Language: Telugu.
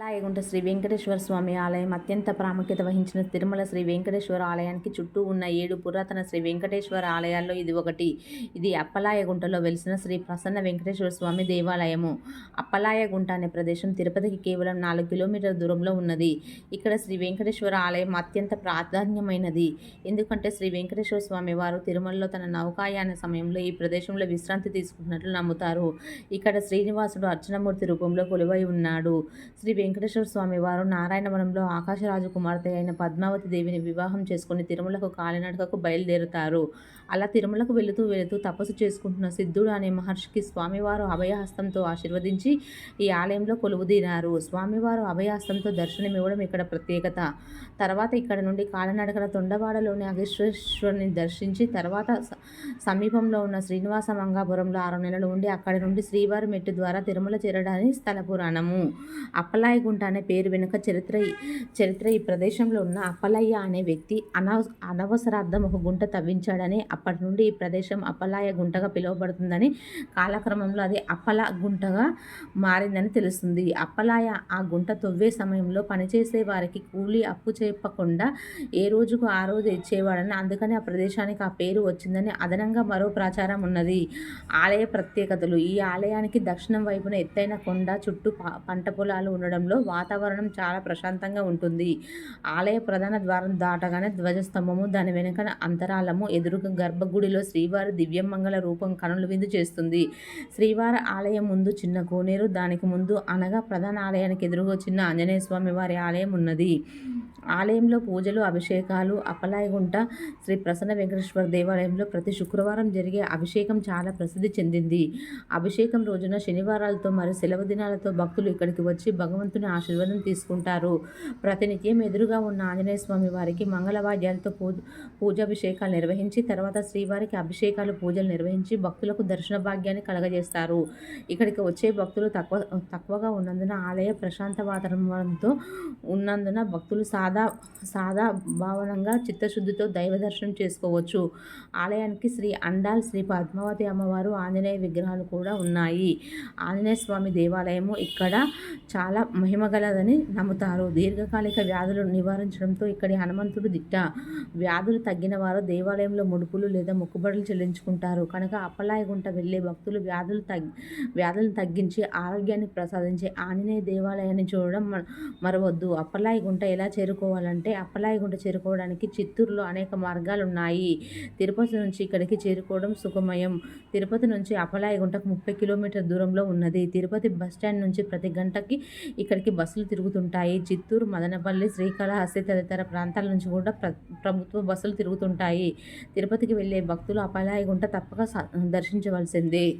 లాయగుంట శ్రీ వెంకటేశ్వర స్వామి ఆలయం అత్యంత ప్రాముఖ్యత వహించిన తిరుమల శ్రీ వెంకటేశ్వర ఆలయానికి చుట్టూ ఉన్న ఏడు పురాతన శ్రీ వెంకటేశ్వర ఆలయాల్లో ఇది ఒకటి. ఇది అప్పలాయగుంటలో వెలిసిన శ్రీ ప్రసన్న వెంకటేశ్వర స్వామి దేవాలయము. అప్పలాయగుంట అనే ప్రదేశం తిరుపతికి కేవలం నాలుగు కిలోమీటర్ల దూరంలో ఉన్నది. ఇక్కడ శ్రీ వెంకటేశ్వర ఆలయం అత్యంత ప్రాధాన్యమైనది. ఎందుకంటే శ్రీ వెంకటేశ్వర స్వామి వారు తిరుమలలో తన నౌకాయాన సమయంలో ఈ ప్రదేశంలో విశ్రాంతి తీసుకున్నట్లు నమ్ముతారు. ఇక్కడ శ్రీనివాసుడు అర్చనమూర్తి రూపంలో కొలువై ఉన్నాడు. శ్రీ వెంకటేశ్వర స్వామి వారు నారాయణవనంలో ఆకాశరాజు కుమార్తె అయిన పద్మావతి దేవిని వివాహం చేసుకుని తిరుమలకు కాలినడకకు బయలుదేరుతారు. అలా తిరుమలకు వెళుతూ వెళుతూ తపస్సు చేసుకుంటున్న సిద్ధుడు అనే మహర్షికి స్వామివారు అభయహస్తంతో ఆశీర్వదించి ఈ ఆలయంలో కొలువుదీరారు. స్వామివారు అభయహస్తంతో దర్శనమివ్వడం ఇక్కడ ప్రత్యేకత. తర్వాత ఇక్కడ నుండి కాలినడకన తొండవాడలోని అగేశ్వరుని దర్శించి తర్వాత సమీపంలో ఉన్న శ్రీనివాస మంగాపురంలో ఆరు నెలలు ఉండి అక్కడి నుండి శ్రీవారి మెట్టు ద్వారా తిరుమల చేరడానికి స్థల పురాణము. అప్పలాయగుంట అనే పేరు వెనుక చరిత్ర చరిత్ర ఈ ప్రదేశంలో ఉన్న అప్పలయ్య అనే వ్యక్తి అనవ అనవసరార్థం ఒక గుంట తవ్వించాడని అప్పటి నుండి ఈ ప్రదేశం అప్పలాయ గుంటగా పిలువబడుతుందని కాలక్రమంలో అది అప్పల గుంటగా మారిందని తెలుస్తుంది. అప్పలాయ ఆ గుంట తవ్వే సమయంలో పనిచేసే వారికి కూలీ అప్పు చెప్పకుండా ఏ రోజుకు ఆ రోజు ఇచ్చేవాడని అందుకని ఆ ప్రదేశానికి ఆ పేరు వచ్చిందని అదనంగా మరో ప్రచారం ఉన్నది. ఆలయ ప్రత్యేకతలు. ఈ ఆలయానికి దక్షిణం వైపున ఎత్తైన కొండ చుట్టూ పంట పొలాలు ఉండడం సమయంలో వాతావరణం చాలా ప్రశాంతంగా ఉంటుంది. ఆలయ ప్రధాన ద్వారం దాటగానే ధ్వజస్తంభము దాని వెనుక అంతరాలము ఎదురుగా గర్భగుడిలో శ్రీవారి దివ్యమంగళ రూపం కనులు విందు చేస్తుంది. శ్రీవారి ఆలయం ముందు చిన్న కోనేరు దానికి ముందు అనగా ప్రధాన ఆలయానికి ఎదురుగా చిన్న ఆంజనేయ స్వామి వారి ఆలయం ఉన్నది. ఆలయంలో పూజలు అభిషేకాలు అప్పలాయగుంట శ్రీ ప్రసన్న వెంకటేశ్వర దేవాలయంలో ప్రతి శుక్రవారం జరిగే అభిషేకం చాలా ప్రసిద్ధి చెందింది. అభిషేకం రోజున శనివారాలతో మరియు సెలవు దినాలతో భక్తులు ఇక్కడికి వచ్చి భగవంతుని ఆశీర్వాదం తీసుకుంటారు. ప్రతినిత్యం ఎదురుగా ఉన్న ఆంజనేయ స్వామి వారికి మంగళవాద్యాలతో పూజ పూజాభిషేకాలు నిర్వహించి తర్వాత శ్రీవారికి అభిషేకాలు పూజలు నిర్వహించి భక్తులకు దర్శన భాగ్యాన్ని కలగజేస్తారు. ఇక్కడికి వచ్చే భక్తులు తక్కువ తక్కువగా ఉన్నందున ఆలయ ప్రశాంత వాతావరణంతో ఉన్నందున భక్తులు సాదా సాదా భావనంగా చిత్తశుద్ధితో దైవ దర్శనం చేసుకోవచ్చు. ఆలయానికి శ్రీ అండాల్ శ్రీ పద్మావతి అమ్మవారు ఆంజనేయ విగ్రహాలు కూడా ఉన్నాయి. ఆంజనేయ స్వామి దేవాలయము ఇక్కడ చాలా మహిమగలదని నమ్ముతారు. దీర్ఘకాలిక వ్యాధులు నివారించడంతో ఇక్కడి హనుమంతుడు దిట్ట. వ్యాధులు తగ్గిన వారు దేవాలయంలో ముడుపులు లేదా మొక్కుబడులు చెల్లించుకుంటారు. కనుక అప్పలాయగుంట వెళ్ళే భక్తులు వ్యాధులు తగ్గి వ్యాధులను తగ్గించి ఆరోగ్యాన్ని ప్రసాదించే ఆంజనేయ దేవాలయాన్ని చూడడం మ- మరవద్దు. అప్పలాయగుంట ఎలా చేరు చేరుకోవాలంటే అప్పలాయగుంట చేరుకోవడానికి చిత్తూరులో అనేక మార్గాలు ఉన్నాయి తిరుపతి నుంచి ఇక్కడికి చేరుకోవడం సుఖమయం. తిరుపతి నుంచి అప్పలాయగుంటకు ముప్పై కిలోమీటర్ దూరంలో ఉన్నది. తిరుపతి బస్ స్టాండ్ నుంచి ప్రతి గంటకి ఇక్కడికి బస్సులు తిరుగుతుంటాయి. చిత్తూరు మదనపల్లి శ్రీకాళహస్తి తదితర ప్రాంతాల నుంచి కూడా ప్ర ప్రభుత్వ బస్సులు తిరుగుతుంటాయి. తిరుపతికి వెళ్ళే భక్తులు అప్పలాయగుంట తప్పక స- దర్శించవలసిందే.